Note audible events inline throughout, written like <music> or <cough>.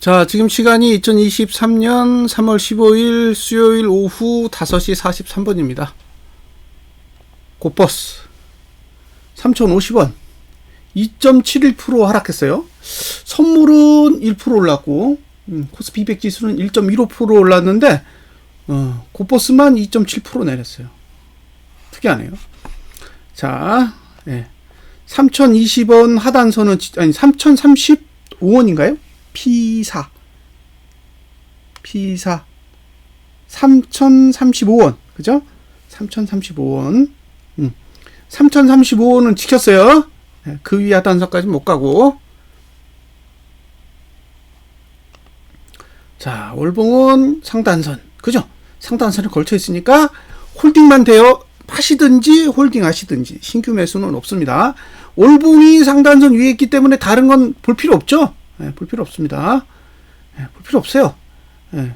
자, 지금 시간이 2023년 3월 15일 수요일 오후 5시 43분입니다. 고버스 3,050원 2.71% 하락했어요. 선물은 1% 올랐고 음, 코스피 200 지수는 1.15% 올랐는데 어, 고버스만 2.7% 내렸어요. 특이하네요. 자, 예. 3,020원 하단선은 지- 아니 3,035원인가요? P4 P4 3,035원 그죠? 3,035원 음. 3,035원은 지켰어요. 예, 그위 하단선까지 못 가고 자 월봉은 상단선 그죠? 상단선에 걸쳐 있으니까 홀딩만 돼요. 하시든지 홀딩 하시든지 신규 매수는 없습니다. 월봉이 상단선 위에 있기 때문에 다른 건 볼 필요 없죠. 예, 볼 필요 없습니다. 예, 볼 필요 없어요. 예,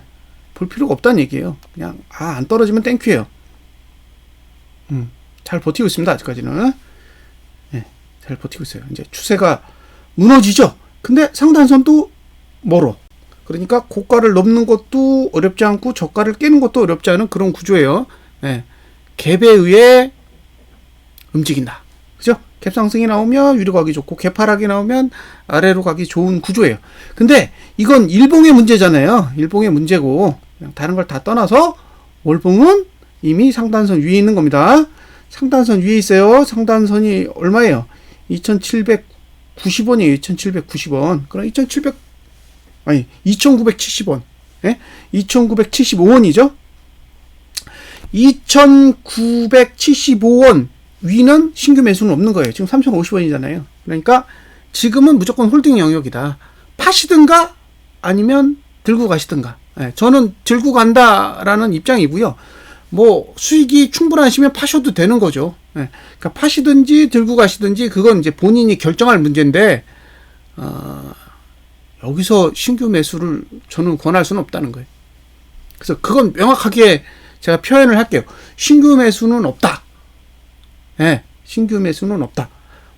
볼 필요가 없다는 얘기예요. 그냥 아 안 떨어지면 땡큐예요. 음, 잘 버티고 있습니다. 아직까지는 예, 잘 버티고 있어요. 이제 추세가 무너지죠. 근데 상단선도 멀어. 그러니까 고가를 넘는 것도 어렵지 않고 저가를 깨는 것도 어렵지 않은 그런 구조예요. 예, 갭에 의해 움직인다. 그죠? 갭 상승이 나오면 위로 가기 좋고 갭 하락이 나오면 아래로 가기 좋은 구조예요. 근데 이건 일봉의 문제잖아요. 일봉의 문제고 그냥 다른 걸 다 떠나서 월봉은 이미 상단선 위에 있는 겁니다. 상단선 위에 있어요. 상단선이 얼마예요? 2,790원이에요. 2,790원. 그럼 2,700 아니 2,970원. 예? 2,975원이죠. 2,975원 위는 신규 매수는 없는 거예요. 지금 3,050원이잖아요. 그러니까 지금은 무조건 홀딩 영역이다. 파시든가 아니면 들고 가시든가. 예, 저는 들고 간다라는 입장이고요. 뭐 수익이 충분하시면 파셔도 되는 거죠. 예, 그러니까 파시든지 들고 가시든지 그건 이제 본인이 결정할 문제인데 어, 여기서 신규 매수를 저는 권할 수는 없다는 거예요. 그래서 그건 명확하게 제가 표현을 할게요. 신규 매수는 없다. 예, 신규 매수는 없다.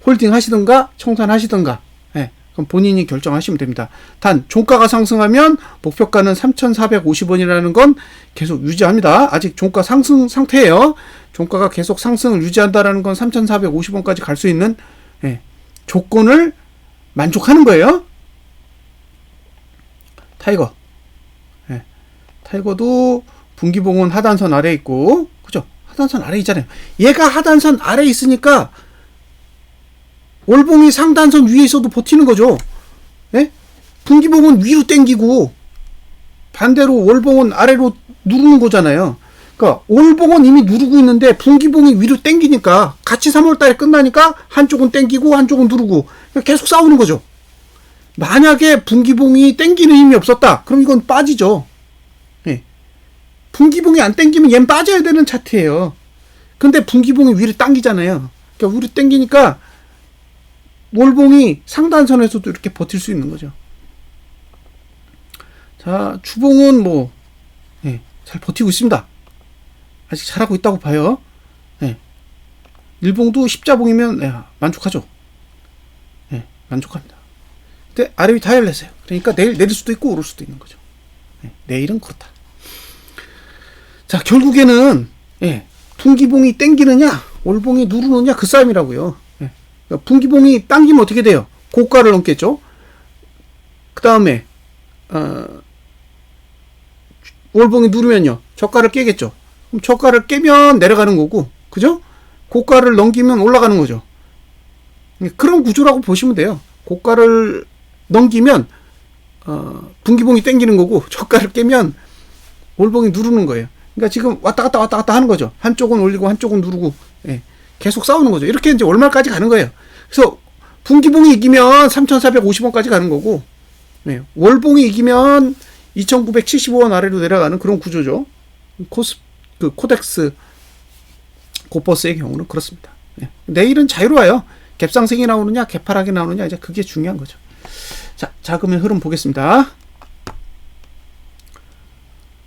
홀딩 하시든가 청산하시든가. 예, 그럼 본인이 결정하시면 됩니다. 단 종가가 상승하면 목표가는 3,450원이라는 건 계속 유지합니다. 아직 종가 상승 상태예요. 종가가 계속 상승을 유지한다라는 건 3,450원까지 갈 수 있는 예, 조건을 만족하는 거예요. 타이거. 예, 타이거도 분기봉은 하단선 아래 있고? 하단선 아래 있잖아요. 얘가 하단선 아래 있으니까 월봉이 상단선 위에 있어도 버티는 거죠. 예? 분기봉은 위로 땡기고 반대로 월봉은 아래로 누르는 거잖아요. 그러니까 월봉은 이미 누르고 있는데 분기봉이 위로 땡기니까 같이 3월 달에 끝나니까 한쪽은 땡기고 한쪽은 누르고 계속 싸우는 거죠. 만약에 분기봉이 땡기는 힘이 없었다. 그럼 이건 빠지죠. 예. 분기봉이 안 땡기면 얘는 빠져야 되는 차트예요. 근데 분기봉이 위로 당기잖아요. 그러니까 위로 당기니까 월봉이 상단선에서도 이렇게 버틸 수 있는 거죠. 자, 주봉은 뭐, 예, 잘 버티고 있습니다. 아직 잘하고 있다고 봐요. 예. 일봉도 십자봉이면, 예, 만족하죠. 예, 만족합니다. 근데 아래 위 타일렛어요. 그러니까 내일 내릴 수도 있고 오를 수도 있는 거죠. 예, 내일은 그렇다. 자, 결국에는, 예, 분기봉이 땡기느냐, 월봉이 누르느냐, 그 싸움이라고요. 예. 그러니까 분기봉이 당기면 어떻게 돼요? 고가를 넘겠죠? 그 다음에, 어, 월봉이 누르면요. 저가를 깨겠죠. 그럼 저가를 깨면 내려가는 거고, 그죠? 고가를 넘기면 올라가는 거죠. 그런 구조라고 보시면 돼요. 고가를 넘기면, 어, 분기봉이 땡기는 거고, <laughs> 저가를 깨면 월봉이 누르는 거예요. 그러니까 지금 왔다 갔다 왔다 갔다 하는 거죠. 한쪽은 올리고 한쪽은 누르고, 예. 계속 싸우는 거죠. 이렇게 이제 월말까지 가는 거예요. 그래서 분기봉이 이기면 3,450원까지 가는 거고, 네. 월봉이 이기면 2,975원 아래로 내려가는 그런 구조죠. 코스, 그 코덱스 고버스의 경우는 그렇습니다. 네. 내일은 자유로워요. 갭상승이 나오느냐, 갭하락이 나오느냐, 이제 그게 중요한 거죠. 자, 자금의 흐름 보겠습니다.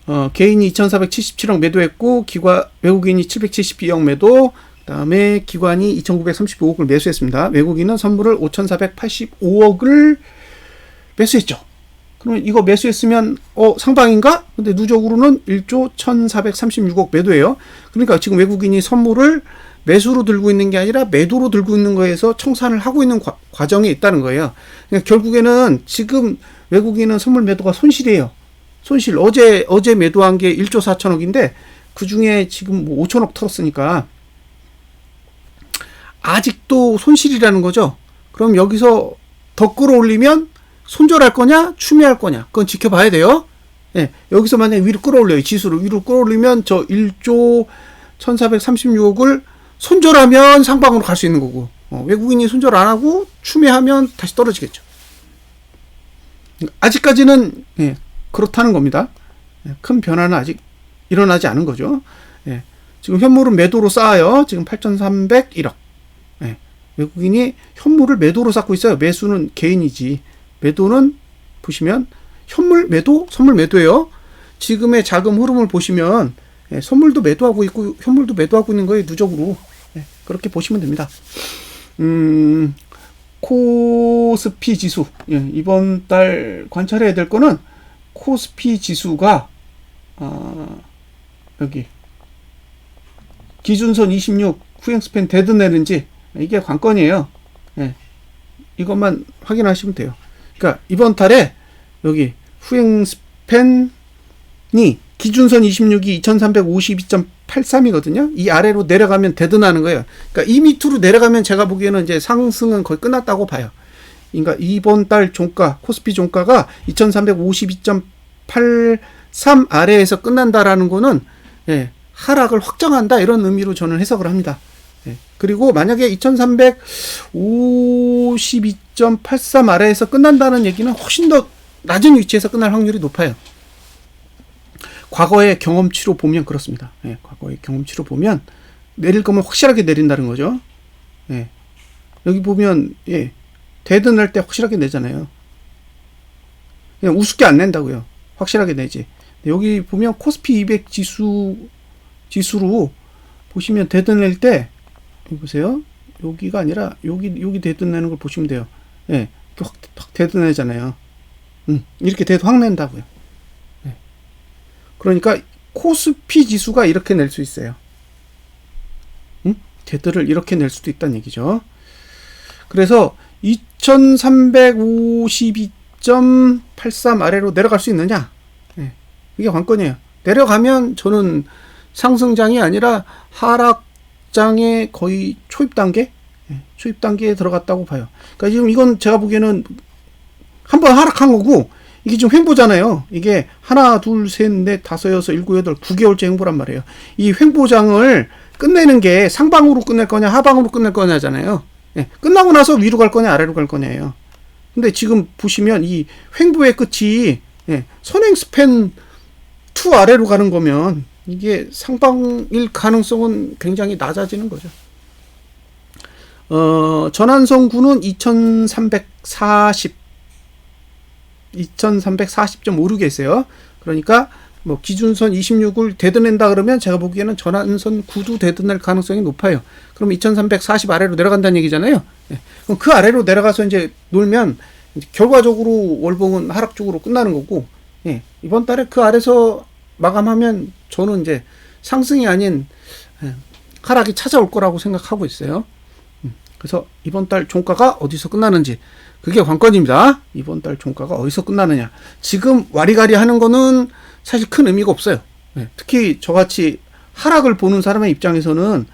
어, 개인이 2,477억 매도했고, 기관, 외국인이 772억 매도, 그 다음에 기관이 2,935억을 매수했습니다. 외국인은 선물을 5,485억을 매수했죠. 그러면 이거 매수했으면 어 상방인가? 근데 누적으로는 1조 1,436억 매도예요. 그러니까 지금 외국인이 선물을 매수로 들고 있는 게 아니라 매도로 들고 있는 거에서 청산을 하고 있는 과, 과정에 있다는 거예요. 그러니까 결국에는 지금 외국인은 선물 매도가 손실이에요. 손실. 어제 어제 매도한 게 1조 4천억인데 그 중에 지금 뭐 5천억 털었으니까 아직도 손실이라는 거죠. 그럼 여기서 더 끌어올리면 손절할 거냐, 추매할 거냐, 그건 지켜봐야 돼요. 예, 여기서 만약에 위로 끌어올려요. 지수를 위로 끌어올리면 저 1조 1436억을 손절하면 상방으로 갈 수 있는 거고, 어, 외국인이 손절 안 하고 추매하면 다시 떨어지겠죠. 아직까지는, 예, 그렇다는 겁니다. 예, 큰 변화는 아직 일어나지 않은 거죠. 예, 지금 현물은 매도로 쌓아요. 지금 8,301억. 예, 외국인이 현물을 매도로 쌓고 있어요. 매수는 개인이지. 매도는 보시면 현물 매도, 선물 매도예요. 지금의 자금 흐름을 보시면 예, 선물도 매도하고 있고 현물도 매도하고 있는 거예요. 누적으로 예, 그렇게 보시면 됩니다. 음, 코스피 지수 예, 이번 달 관찰해야 될 거는 코스피 지수가 아, 여기 기준선 26 후행 스팬 데드내는지 이게 관건이에요. 예, 이것만 확인하시면 돼요. 그러니까 이번 달에 여기 후행 스팬이 기준선 26이 2352.83이거든요. 이 아래로 내려가면 데드나는 거예요. 그러니까 이 밑으로 내려가면 제가 보기에는 이제 상승은 거의 끝났다고 봐요. 그러니까 이번 달 종가 코스피 종가가 2352.83 아래에서 끝난다라는 거는 예, 하락을 확정한다 이런 의미로 저는 해석을 합니다. 예, 그리고 만약에 2352.83 아래에서 끝난다는 얘기는 훨씬 더 낮은 위치에서 끝날 확률이 높아요. 과거의 경험치로 보면 그렇습니다. 예, 과거의 경험치로 보면 내릴 거면 확실하게 내린다는 거죠. 예, 여기 보면 예, 대드 낼때 확실하게 내잖아요. 그냥 우습게 안 낸다고요. 확실하게 내지. 여기 보면 코스피 200 지수 지수로 보시면 대드 낼때 보세요. 여기가 아니라 여기 여기 대드 내는 걸 보시면 돼요. 예, 이렇게 확, 확 대드 내잖아요. 음, 이렇게 대도 확 낸다고요. 예. 그러니까 코스피 지수가 이렇게 낼 수 있어요. 음? 대드를 이렇게 낼 수도 있다는 얘기죠. 그래서 2352.83 아래로 내려갈 수 있느냐? 예. 이게 관건이에요. 내려가면 저는 상승장이 아니라 하락장의 거의 초입 단계? 예. 초입 단계에 들어갔다고 봐요. 그러니까 지금 이건 제가 보기에는 한 번 하락한 거고 이게 지금 횡보잖아요. 이게 하나, 둘, 셋, 넷, 다섯, 여섯, 일곱, 여덟, 9개월째 횡보란 말이에요. 이 횡보장을 끝내는 게 상방으로 끝낼 거냐, 하방으로 끝낼 거냐잖아요. 예, 끝나고 나서 위로 갈 거냐, 아래로 갈 거냐예요. 근데 지금 보시면 이 횡보의 끝이 예, 선행 스팬 2 아래로 가는 거면 이게 상방일 가능성은 굉장히 낮아지는 거죠. 어, 전환선구는 2340 2340.56에 있어요. 그러니까 뭐 기준선 26을 되드낸다 그러면 제가 보기에는 전환선 9도 되드낼 가능성이 높아요. 그럼 2340 아래로 내려간다는 얘기잖아요. 예. 그 아래로 내려가서 이제 놀면 결과적으로 월봉은 하락 쪽으로 끝나는 거고 예. 이번 달에 그 아래서 마감하면 저는 이제 상승이 아닌 예, 하락이 찾아올 거라고 생각하고 있어요. 음. 그래서 이번 달 종가가 어디서 끝나는지 그게 관건입니다. 이번 달 종가가 어디서 끝나느냐. 지금 와리가리 하는 거는 사실 큰 의미가 없어요. 네, 특히 저같이 하락을 보는 사람의 입장에서는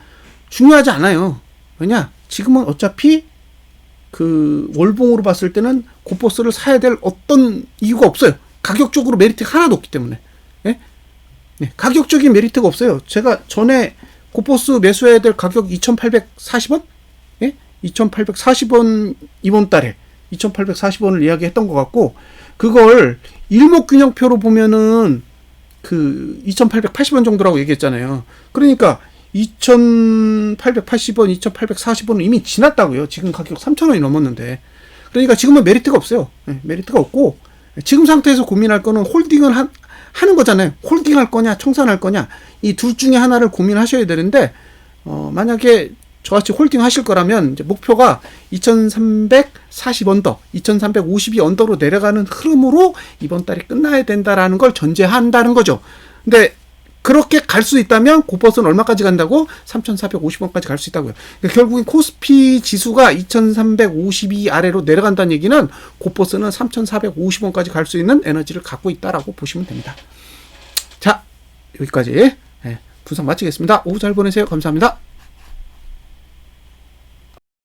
중요하지 않아요. 왜냐? 지금은 어차피 그 월봉으로 봤을 때는 고버스를 사야 될 어떤 이유가 없어요. 가격적으로 메리트가 하나도 없기 때문에. 예? 네, 가격적인 메리트가 없어요. 제가 전에 고버스 매수해야 될 가격 2,840원? 예? 2,840원 이번 달에 2,840원을 이야기했던 것 같고 그걸 일목균형표로 보면은 그 2,880원 정도라고 얘기했잖아요. 그러니까 2,880원, 2,840원은 이미 지났다고요. 지금 가격 3,000원이 넘었는데. 그러니까 지금은 메리트가 없어요. 네, 메리트가 없고 지금 상태에서 고민할 거는 홀딩을 하, 하는 거잖아요. 홀딩할 거냐, 청산할 거냐 이 둘 중에 하나를 고민하셔야 되는데 어, 만약에 저같이 홀딩 하실 거라면 목표가 2340 언더, 2352 언더로 내려가는 흐름으로 이번 달이 끝나야 된다라는 걸 전제한다는 거죠. 근데 그렇게 갈 수 있다면 고버스는 얼마까지 간다고? 3,450원까지 갈 수 있다고요. 그러니까 결국엔 코스피 지수가 2,352 아래로 내려간다는 얘기는 고버스는 3,450원까지 갈 수 있는 에너지를 갖고 있다라고 보시면 됩니다. 자, 여기까지 예, 분석 마치겠습니다. 오후 잘 보내세요. 감사합니다.